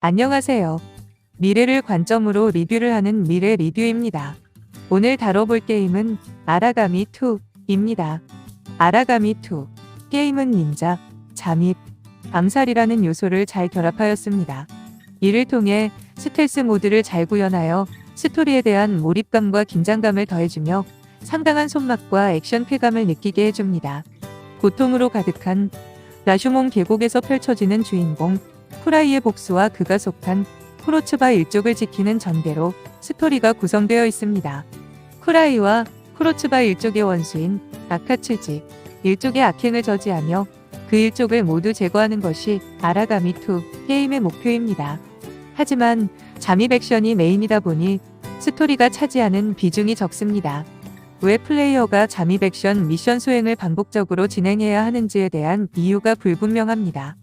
안녕하세요. 미래를 관점으로 리뷰를 하는 미래 리뷰입니다. 오늘 다뤄볼 게임은 아라가미 2입니다. 아라가미 2. 게임은 닌자, 잠입, 암살이라는 요소를 잘 결합하였습니다. 이를 통해 스텔스 모드를 잘 구현하여 스토리에 대한 몰입감과 긴장감을 더해주며 상당한 손맛과 액션 쾌감을 느끼게 해줍니다. 고통으로 가득한 라슈몬 계곡에서 펼쳐지는 주인공 후라이의 복수와 그가 속한 쿠로츠바 일족을 지키는 전개로 스토리가 구성되어 있습니다. 후라이와 쿠로츠바 일족의 원수인 아카츠지 일족의 악행을 저지하며 그 일족을 모두 제거하는 것이 아라가미2 게임의 목표입니다. 하지만 잠입 액션이 메인이다 보니 스토리가 차지하는 비중이 적습니다. 왜 플레이어가 잠입 액션 미션 수행을 반복적으로 진행해야 하는지에 대한 이유가 불분명합니다.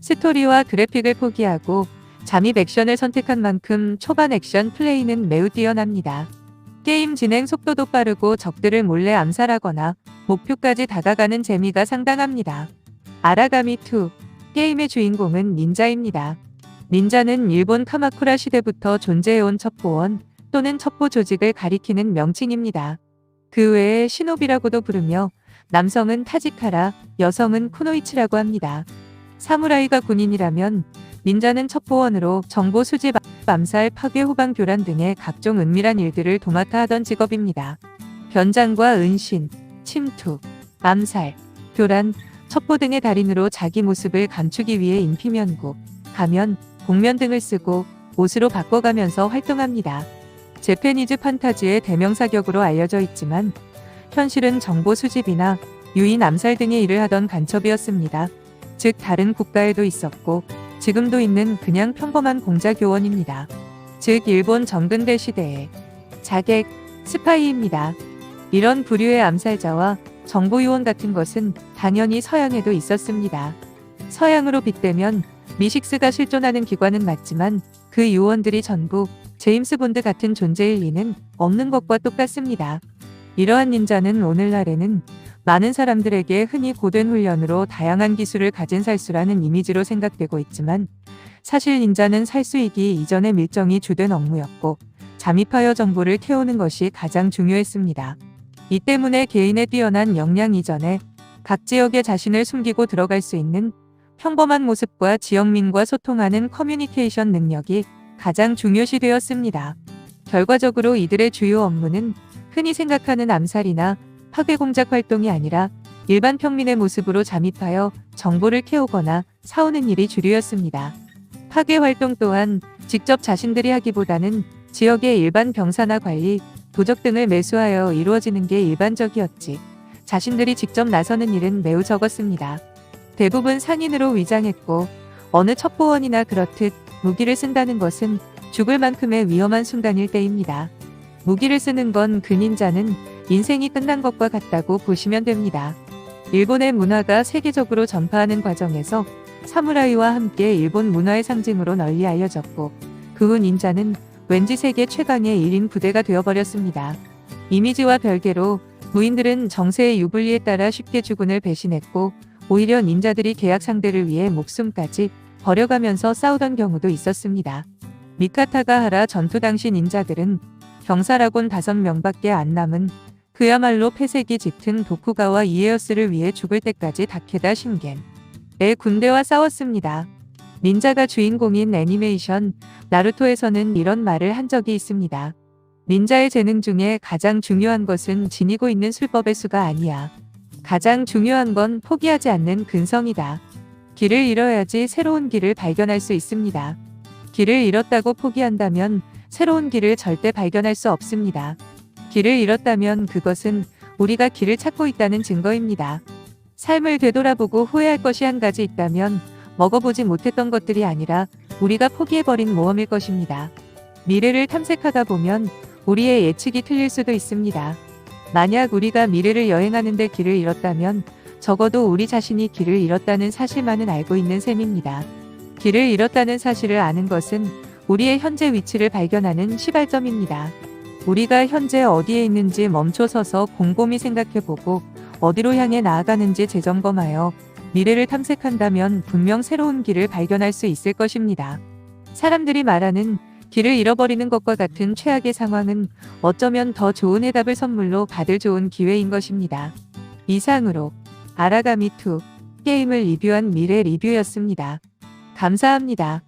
스토리와 그래픽을 포기하고 잠입 액션을 선택한 만큼 초반 액션 플레이는 매우 뛰어납니다. 게임 진행 속도도 빠르고 적들을 몰래 암살하거나 목표까지 다가가는 재미가 상당합니다. 아라가미2 게임의 주인공은 닌자입니다. 닌자는 일본 카마쿠라 시대부터 존재해온 첩보원 또는 첩보 조직을 가리키는 명칭입니다. 그 외에 시노비라고도 부르며 남성은 타지카라, 여성은 쿠노이치라고 합니다. 사무라이가 군인이라면 닌자는 첩보원으로 정보 수집, 암살, 파괴, 후방 교란 등의 각종 은밀한 일들을 도맡아 하던 직업입니다. 변장과 은신, 침투, 암살, 교란, 첩보 등의 달인으로 자기 모습을 감추기 위해 인피면구, 가면, 복면 등을 쓰고 옷으로 바꿔가면서 활동합니다. 재패니즈 판타지의 대명사격으로 알려져 있지만 현실은 정보 수집이나 유인 암살 등의 일을 하던 간첩이었습니다. 즉 다른 국가에도 있었고 지금도 있는 그냥 평범한 공자 교원입니다. 즉 일본 정근대 시대의 자객, 스파이입니다. 이런 부류의 암살자와 정보 요원 같은 것은 당연히 서양에도 있었습니다. 서양으로 빗대면 미식스가 실존하는 기관은 맞지만 그 요원들이 전부 제임스 본드 같은 존재일 리는 없는 것과 똑같습니다. 이러한 닌자는 오늘날에는 많은 사람들에게 흔히 고된 훈련으로 다양한 기술을 가진 살수라는 이미지로 생각되고 있지만 사실 닌자는 살수이기 이전의 밀정이 주된 업무였고 잠입하여 정보를 캐오는 것이 가장 중요했습니다. 이 때문에 개인의 뛰어난 역량 이전에 각 지역에 자신을 숨기고 들어갈 수 있는 평범한 모습과 지역민과 소통하는 커뮤니케이션 능력이 가장 중요시 되었습니다. 결과적으로 이들의 주요 업무는 흔히 생각하는 암살이나 파괴 공작 활동이 아니라 일반 평민의 모습으로 잠입하여 정보를 캐오거나 사오는 일이 주류였습니다. 파괴 활동 또한 직접 자신들이 하기보다는 지역의 일반 병사나 관리, 도적 등을 매수하여 이루어지는 게 일반적이었지. 자신들이 직접 나서는 일은 매우 적었습니다. 대부분 상인으로 위장했고 어느 첩보원이나 그렇듯 무기를 쓴다는 것은 죽을 만큼의 위험한 순간일 때입니다. 무기를 쓰는 건그 닌자는 인생이 끝난 것과 같다고 보시면 됩니다. 일본의 문화가 세계적으로 전파하는 과정에서 사무라이와 함께 일본 문화의 상징으로 널리 알려졌고 그후 닌자는 왠지 세계 최강의 1인 부대가 되어버렸습니다. 이미지와 별개로 무인들은 정세의 유불리에 따라 쉽게 주군을 배신했고 오히려 닌자들이 계약 상대를 위해 목숨까지 버려가면서 싸우던 경우도 있었습니다. 미카타가 하라 전투 당시 닌자들은 병사라곤 다섯 명밖에 안 남은 그야말로 폐색이 짙은 도쿠가와 이에어스를 위해 죽을 때까지 다케다 신겐의 군대와 싸웠습니다. 닌자가 주인공인 애니메이션 나루토에서는 이런 말을 한 적이 있습니다. 닌자의 재능 중에 가장 중요한 것은 지니고 있는 술법의 수가 아니야. 가장 중요한 건 포기하지 않는 근성이다. 길을 잃어야지 새로운 길을 발견할 수 있습니다. 길을 잃었다고 포기한다면 새로운 길을 절대 발견할 수 없습니다. 길을 잃었다면 그것은 우리가 길을 찾고 있다는 증거입니다. 삶을 되돌아보고 후회할 것이 한 가지 있다면 먹어보지 못했던 것들이 아니라 우리가 포기해버린 모험일 것입니다. 미래를 탐색하다 보면 우리의 예측이 틀릴 수도 있습니다. 만약 우리가 미래를 여행하는데 길을 잃었다면 적어도 우리 자신이 길을 잃었다는 사실만은 알고 있는 셈입니다. 길을 잃었다는 사실을 아는 것은 우리의 현재 위치를 발견하는 시발점입니다. 우리가 현재 어디에 있는지 멈춰서서 곰곰이 생각해보고 어디로 향해 나아가는지 재점검하여 미래를 탐색한다면 분명 새로운 길을 발견할 수 있을 것입니다. 사람들이 말하는 길을 잃어버리는 것과 같은 최악의 상황은 어쩌면 더 좋은 해답을 선물로 받을 좋은 기회인 것입니다. 이상으로 아라가미2 게임을 리뷰한 미래 리뷰였습니다. 감사합니다.